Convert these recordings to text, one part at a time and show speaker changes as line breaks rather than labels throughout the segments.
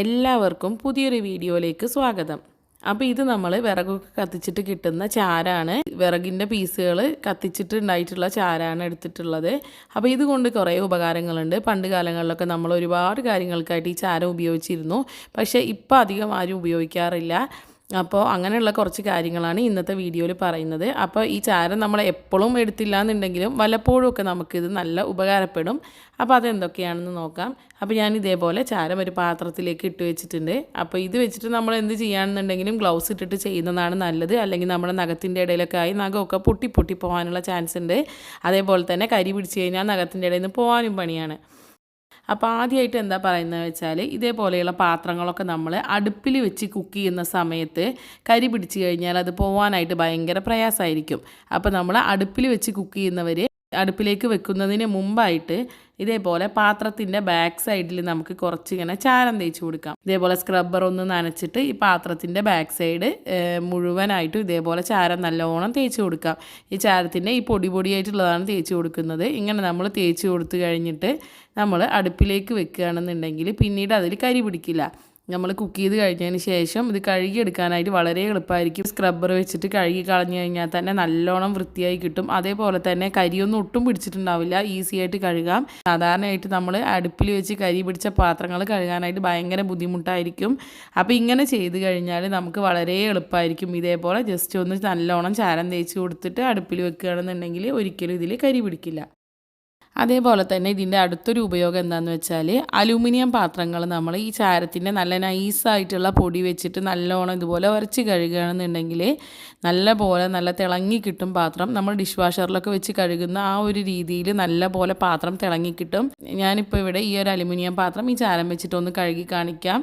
എല്ലാവർക്കും പുതിയൊരു വീഡിയോയിലേക്ക് സ്വാഗതം. അപ്പോൾ ഇത് നമ്മൾ വിറകൊക്കെ കത്തിച്ചിട്ട് കിട്ടുന്ന ചാരാണ്. വിറകിന്റെ പീസുകൾ കത്തിച്ചിട്ട് ഉണ്ടായിട്ടുള്ള ചാരാണ് എടുത്തിട്ടുള്ളത്. അപ്പോൾ ഇതുകൊണ്ട് കുറേ ഉപകാരങ്ങളുണ്ട്. പണ്ട് കാലങ്ങളിലൊക്കെ നമ്മൾ ഒരുപാട് കാര്യങ്ങൾക്കായിട്ട് ഈ ചാരം ഉപയോഗിച്ചിരുന്നു. പക്ഷേ ഇപ്പോൾ അധികം ആരും ഉപയോഗിക്കാറില്ല. അപ്പോൾ അങ്ങനെയുള്ള കുറച്ച് കാര്യങ്ങളാണ് ഇന്നത്തെ വീഡിയോയിൽ പറയുന്നത്. അപ്പോൾ ഈ ചാരം നമ്മൾ എപ്പോഴും എടുത്തില്ല എന്നുണ്ടെങ്കിലും വല്ലപ്പോഴും ഒക്കെ നമുക്കിത് നല്ല ഉപകാരപ്പെടും. അപ്പോൾ അതെന്തൊക്കെയാണെന്ന് നോക്കാം. അപ്പോൾ ഞാൻ ഇതേപോലെ ചാരം ഒരു പാത്രത്തിലേക്ക് ഇട്ട് വെച്ചിട്ടുണ്ട്. അപ്പോൾ ഇത് വെച്ചിട്ട് നമ്മൾ എന്ത് ചെയ്യുകയാണെന്നുണ്ടെങ്കിലും ഗ്ലൗസ് ഇട്ടിട്ട് ചെയ്യുന്നതാണ് നല്ലത്. അല്ലെങ്കിൽ നമ്മുടെ നഖത്തിന്റെ ഇടയിലൊക്കെ ആയി നഖമൊക്കെ പൊട്ടി പൊട്ടി പോകാനുള്ള ചാൻസ് ഉണ്ട്. അതേപോലെ തന്നെ കരി പിടിച്ച് കഴിഞ്ഞാൽ നഖത്തിന്റെ ഇടയിൽ നിന്ന് പോകാനും പണിയാണ്. അപ്പോൾ ആദ്യമായിട്ട് എന്താ പറയുന്നത് വെച്ചാൽ ഇതേപോലെയുള്ള പാത്രങ്ങളൊക്കെ നമ്മൾ അടുപ്പിൽ വെച്ച് കുക്ക് ചെയ്യുന്ന സമയത്ത് കരി പിടിച്ച് കഴിഞ്ഞാൽ അത് പോവാനായിട്ട് ഭയങ്കര പ്രയാസമായിരിക്കും. അപ്പോൾ നമ്മൾ അടുപ്പിൽ വെച്ച് കുക്ക് ചെയ്യുന്നവർ അടുപ്പിലേക്ക് വെക്കുന്നതിന് മുമ്പായിട്ട് ഇതേപോലെ പാത്രത്തിന്റെ ബാക്ക് സൈഡിൽ നമുക്ക് കുറച്ച് ഇങ്ങനെ ചാരം തേച്ച് കൊടുക്കാം. ഇതേപോലെ സ്ക്രബ്ബർ ഒന്ന് നനച്ചിട്ട് ഈ പാത്രത്തിന്റെ ബാക്ക് സൈഡ് മുഴുവനായിട്ടും ഇതേപോലെ ചാരം നല്ലോണം തേച്ച് കൊടുക്കാം. ഈ ചാരത്തിന്റെ ഈ പൊടി പൊടിയായിട്ടുള്ളതാണ് തേച്ച് കൊടുക്കുന്നത്. ഇങ്ങനെ നമ്മൾ തേച്ച് കൊടുത്തു കഴിഞ്ഞിട്ട് നമ്മൾ അടുപ്പിലേക്ക് വെക്കുകയാണെന്നുണ്ടെങ്കിൽ പിന്നീട് അതിൽ കരി പിടിക്കില്ല. നമ്മൾ കുക്ക് ചെയ്ത് കഴിഞ്ഞതിന് ശേഷം ഇത് കഴുകിയെടുക്കാനായിട്ട് വളരെ എളുപ്പമായിരിക്കും. സ്ക്രബ്ബർ വെച്ചിട്ട് കഴുകി കളഞ്ഞു കഴിഞ്ഞാൽ തന്നെ നല്ലോണം വൃത്തിയായി കിട്ടും. അതേപോലെ തന്നെ കരിയൊന്നും ഒട്ടും പിടിച്ചിട്ടുണ്ടാവില്ല. ഈസി ആയിട്ട് കഴുകാം. സാധാരണയായിട്ട് നമ്മൾ അടുപ്പിൽ വെച്ച് കരി പിടിച്ച പാത്രങ്ങൾ കഴുകാനായിട്ട് ഭയങ്കര ബുദ്ധിമുട്ടായിരിക്കും. അപ്പോൾ ഇങ്ങനെ ചെയ്ത് കഴിഞ്ഞാൽ നമുക്ക് വളരെ എളുപ്പമായിരിക്കും. ഇതേപോലെ ജസ്റ്റ് ഒന്ന് നല്ലോണം ചാരം തേച്ച് കൊടുത്തിട്ട് അടുപ്പിൽ വെക്കുകയാണെന്നുണ്ടെങ്കിൽ ഒരിക്കലും ഇതിൽ കരി പിടിക്കില്ല. അതേപോലെ തന്നെ ഇതിന്റെ അടുത്തൊരു ഉപയോഗം എന്താണെന്ന് വെച്ചാൽ അലൂമിനിയം പാത്രങ്ങൾ നമ്മൾ ഈ ചാരത്തിന്റെ നല്ല നൈസായിട്ടുള്ള പൊടി വെച്ചിട്ട് നല്ലോണം ഇതുപോലെ ഉരച്ച് കഴുകുകയാണെന്നുണ്ടെങ്കിൽ നല്ല പോലെ നല്ല തിളങ്ങി കിട്ടും പാത്രം. നമ്മൾ ഡിഷ് വാഷറിലൊക്കെ വെച്ച് കഴുകുന്ന ആ ഒരു രീതിയിൽ നല്ല പോലെ പാത്രം തിളങ്ങി കിട്ടും. ഞാനിപ്പോൾ ഇവിടെ ഈ ഒരു അലുമിനിയം പാത്രം ഈ ചാരം വെച്ചിട്ടൊന്ന് കഴുകി കാണിക്കാം.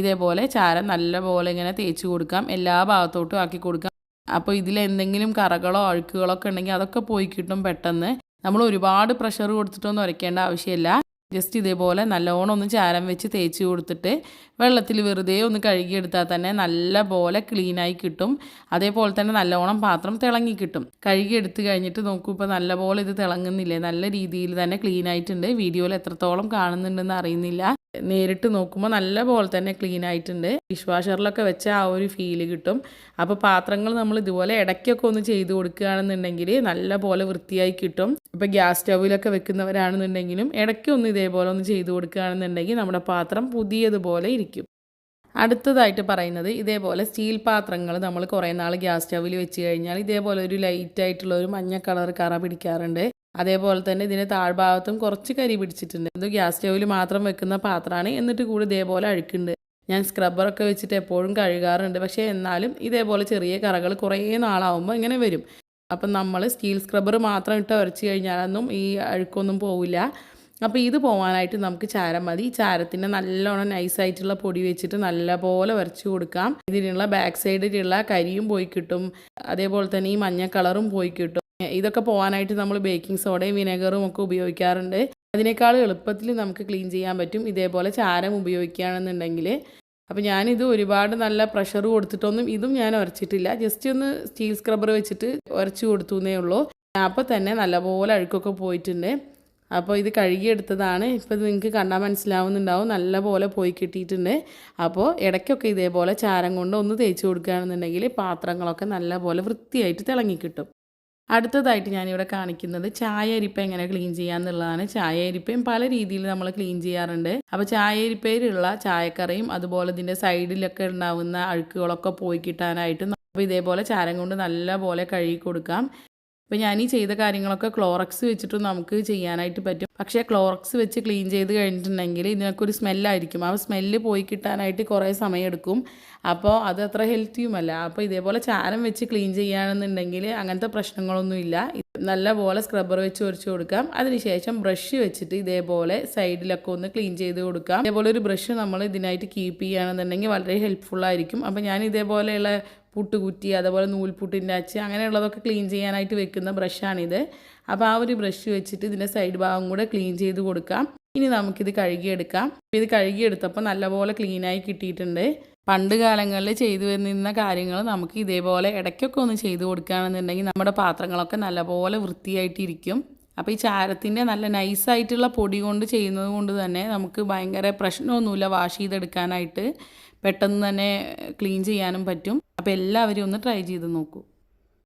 ഇതേപോലെ ചാരം നല്ല പോലെ ഇങ്ങനെ തേച്ച് കൊടുക്കാം. എല്ലാ ഭാഗത്തോട്ടും ആക്കി കൊടുക്കാം. അപ്പോൾ ഇതിൽ എന്തെങ്കിലും കറകളോ അഴുക്കുകളോ ഒക്കെ ഉണ്ടെങ്കിൽ അതൊക്കെ പോയി കിട്ടും പെട്ടെന്ന്. നമ്മൾ ഒരുപാട് പ്രഷർ കൊടുത്തിട്ടൊന്നും ഉരയ്ക്കേണ്ട ആവശ്യമില്ല. ജസ്റ്റ് ഇതേപോലെ നല്ലോണം ഒന്ന് ചാരം വെച്ച് തേച്ച് കൊടുത്തിട്ട് വെള്ളത്തിൽ വെറുതെ ഒന്ന് കഴുകിയെടുത്താൽ തന്നെ നല്ല പോലെ ക്ലീനായി കിട്ടും. അതേപോലെ തന്നെ നല്ലോണം പാത്രം തിളങ്ങി കിട്ടും. കഴുകിയെടുത്ത് കഴിഞ്ഞിട്ട് നോക്കൂ ഇപ്പോൾ നല്ലപോലെ ഇത് തിളങ്ങുന്നില്ലേ? നല്ല രീതിയിൽ തന്നെ ക്ലീൻ ആയിട്ടുണ്ട്. വീഡിയോയിൽ എത്രത്തോളം കാണുന്നുണ്ടെന്ന് അറിയുന്നില്ല. നേരിട്ട് നോക്കുമ്പോൾ നല്ല പോലെ തന്നെ ക്ലീൻ ആയിട്ടുണ്ട്. ഡിഷ് വാഷറിലൊക്കെ വെച്ച ആ ഒരു ഫീൽ കിട്ടും. അപ്പോൾ പാത്രങ്ങൾ നമ്മൾ ഇതുപോലെ ഇടയ്ക്കൊക്കെ ഒന്ന് ചെയ്ത് കൊടുക്കുകയാണെന്നുണ്ടെങ്കിൽ നല്ല പോലെ വൃത്തിയായി കിട്ടും. ഇപ്പോൾ ഗ്യാസ് സ്റ്റൗവിലൊക്കെ വെക്കുന്നവരാണെന്നുണ്ടെങ്കിലും ഇടയ്ക്കൊന്ന് ഇതേപോലെ ഒന്ന് ചെയ്ത് കൊടുക്കുകയാണെന്നുണ്ടെങ്കിൽ നമ്മുടെ പാത്രം പുതിയതുപോലെ ഇരിക്കും. അടുത്തതായിട്ട് പറയുന്നത് ഇതേപോലെ സ്റ്റീൽ പാത്രങ്ങൾ നമ്മൾ കുറേ നാൾ ഗ്യാസ് സ്റ്റൗവിൽ വെച്ച് കഴിഞ്ഞാൽ ഇതേപോലെ ഒരു ലൈറ്റ് ആയിട്ടുള്ള ഒരു മഞ്ഞ കളർ കറ പിടിക്കാറുണ്ട്. അതേപോലെ തന്നെ ഇതിന്റെ താഴ്ഭാഗത്തും കുറച്ച് കരി പിടിച്ചിട്ടുണ്ട്. ഇത് ഗ്യാസ് സ്റ്റൗവിൽ മാത്രം വെക്കുന്ന പാത്രമാണ്. എന്നിട്ട് കൂടി ഇതേപോലെ അഴുക്കുണ്ട്. ഞാൻ സ്ക്രബ്ബറൊക്കെ വെച്ചിട്ട് എപ്പോഴും കഴുകാറുണ്ട്. പക്ഷേ എന്നാലും ഇതേപോലെ ചെറിയ കറകൾ കുറേ നാളാവുമ്പോൾ ഇങ്ങനെ വരും. അപ്പം നമ്മൾ സ്റ്റീൽ സ്ക്രബ്ബർ മാത്രം ഇട്ട് ഉരച്ച് കഴിഞ്ഞാലൊന്നും ഈ അഴുക്കൊന്നും പോവില്ല. അപ്പോൾ ഇത് പോകാനായിട്ട് നമുക്ക് ചാരം മതി. ചാരത്തിന്റെ നല്ലോണം നൈസായിട്ടുള്ള പൊടി വെച്ചിട്ട് നല്ലപോലെ വരച്ച് കൊടുക്കാം. ഇതിനുള്ള ബാക്ക് സൈഡിലുള്ള കരിയും പോയി കിട്ടും. അതേപോലെ തന്നെ ഈ മഞ്ഞ കളറും പോയി കിട്ടും. ഇതൊക്കെ പോകാനായിട്ട് നമ്മൾ ബേക്കിംഗ് സോഡയും വിനെഗറും ഒക്കെ ഉപയോഗിക്കാറുണ്ട്. അതിനേക്കാൾ എളുപ്പത്തിൽ നമുക്ക് ക്ലീൻ ചെയ്യാൻ പറ്റും. ഇതേപോലെ ചാരം ഉപയോഗിക്കുകയാണെന്നുണ്ടെങ്കിൽ അപ്പോൾ ഞാനിത് ഒരുപാട് നല്ല പ്രഷർ കൊടുത്തിട്ടൊന്നും ഇതും ഞാൻ ഉരച്ചിട്ടില്ല ജസ്റ്റ് ഒന്ന് സ്റ്റീൽ സ്ക്രബ്ബർ വെച്ചിട്ട് ഉരച്ചു കൊടുത്തു എന്നേ ഉള്ളൂ അപ്പോൾ തന്നെ നല്ലപോലെ അഴുക്കൊക്കെ പോയിട്ടുണ്ട്. അപ്പോൾ ഇത് കഴുകിയെടുത്തതാണ്. ഇപ്പോൾ ഇത് നിങ്ങൾക്ക് കണ്ടാൽ മനസ്സിലാവുന്നുണ്ടാവും. നല്ല പോലെ പോയി കിട്ടിയിട്ടുണ്ട്. അപ്പോൾ ഇടയ്ക്കൊക്കെ ഇതേപോലെ ചാരം കൊണ്ട് ഒന്ന് തേച്ച് കൊടുക്കുകയാണെന്നുണ്ടെങ്കിൽ പാത്രങ്ങളൊക്കെ നല്ലപോലെ വൃത്തിയായിട്ട് തിളങ്ങി കിട്ടും. അടുത്തതായിട്ട് ഞാനിവിടെ കാണിക്കുന്നത് ചായ അരിപ്പ എങ്ങനെ ക്ലീൻ ചെയ്യാന്നുള്ളതാണ് ചായ അരിപ്പയും പല രീതിയിൽ നമ്മൾ ക്ലീൻ ചെയ്യാറുണ്ട്. അപ്പോൾ ചായ അരിപ്പയിലുള്ള ചായക്കറയും അതുപോലെ ഇതിന്റെ സൈഡിലൊക്കെ ഉണ്ടാവുന്ന അഴുക്കുകളൊക്കെ പോയി കിട്ടാനായിട്ട് അപ്പോൾ ഇതേപോലെ ചാരം കൊണ്ട് നല്ല പോലെ കഴുകി കൊടുക്കാം. അപ്പോൾ ഞാൻ ഈ ചെയ്ത കാര്യങ്ങളൊക്കെ ക്ലോറക്സ് വെച്ചിട്ട് നമുക്ക് ചെയ്യാനായിട്ട് പറ്റും. പക്ഷേ ക്ലോറക്സ് വെച്ച് ക്ലീൻ ചെയ്ത് കഴിഞ്ഞിട്ടുണ്ടെങ്കിൽ ഇതിനൊക്കെ ഒരു സ്മെല്ലായിരിക്കും ആ സ്മെല്ല് പോയി കിട്ടാനായിട്ട് കുറേ സമയമെടുക്കും. അപ്പോൾ അത് അത്ര ഹെൽത്തിയുമല്ല അപ്പോൾ ഇതേപോലെ ചാരം വെച്ച് ക്ലീൻ ചെയ്യുകയാണെന്നുണ്ടെങ്കിൽ അങ്ങനത്തെ പ്രശ്നങ്ങളൊന്നുമില്ല നല്ലപോലെ സ്ക്രബ്ബർ വെച്ച് ഒരച്ച് കൊടുക്കാം. അതിനുശേഷം ബ്രഷ് വെച്ചിട്ട് ഇതേപോലെ സൈഡിലൊക്കെ ഒന്ന് ക്ലീൻ ചെയ്ത് കൊടുക്കാം. ഇതേപോലെ ഒരു ബ്രഷ് നമ്മൾ ഇതിനായിട്ട് കീപ്പ് ചെയ്യുകയാണെന്നുണ്ടെങ്കിൽ വളരെ ഹെൽപ്ഫുൾ ആയിരിക്കും. അപ്പോൾ ഞാൻ ഇതേപോലെയുള്ള പുട്ടുകുറ്റി അതുപോലെ നൂൽപുട്ടിന്റെ അച്ച് അങ്ങനെയുള്ളതൊക്കെ ക്ലീൻ ചെയ്യാനായിട്ട് വെക്കുന്ന ബ്രഷാണിത്. അപ്പോൾ ആ ഒരു ബ്രഷ് വെച്ചിട്ട് ഇതിന്റെ സൈഡ് ഭാഗം കൂടെ ക്ലീൻ ചെയ്ത് കൊടുക്കാം. ഇനി നമുക്കിത് കഴുകിയെടുക്കാം. ഇത് കഴുകിയെടുത്തപ്പോൾ നല്ലപോലെ ക്ലീനായി കിട്ടിയിട്ടുണ്ട്. പണ്ട് കാലങ്ങളിൽ ചെയ്തു വരുന്ന കാര്യങ്ങൾ നമുക്ക് ഇതേപോലെ ഇടയ്ക്കൊക്കെ ഒന്ന് ചെയ്തു കൊടുക്കുകയാണെന്നുണ്ടെങ്കിൽ നമ്മുടെ പാത്രങ്ങളൊക്കെ നല്ലപോലെ വൃത്തിയായിട്ടിരിക്കും. അപ്പോൾ ഈ ചാരത്തിന്റെ നല്ല നൈസായിട്ടുള്ള പൊടി കൊണ്ട് ചെയ്യുന്നത് കൊണ്ട് തന്നെ നമുക്ക് ഭയങ്കര പ്രശ്നമൊന്നുമില്ല വാഷ് ചെയ്തെടുക്കാനായിട്ട്. പെട്ടെന്ന് തന്നെ ക്ലീൻ ചെയ്യാനും പറ്റും. അപ്പോൾ എല്ലാവരും ഒന്ന് ട്രൈ ചെയ്ത് നോക്കൂ.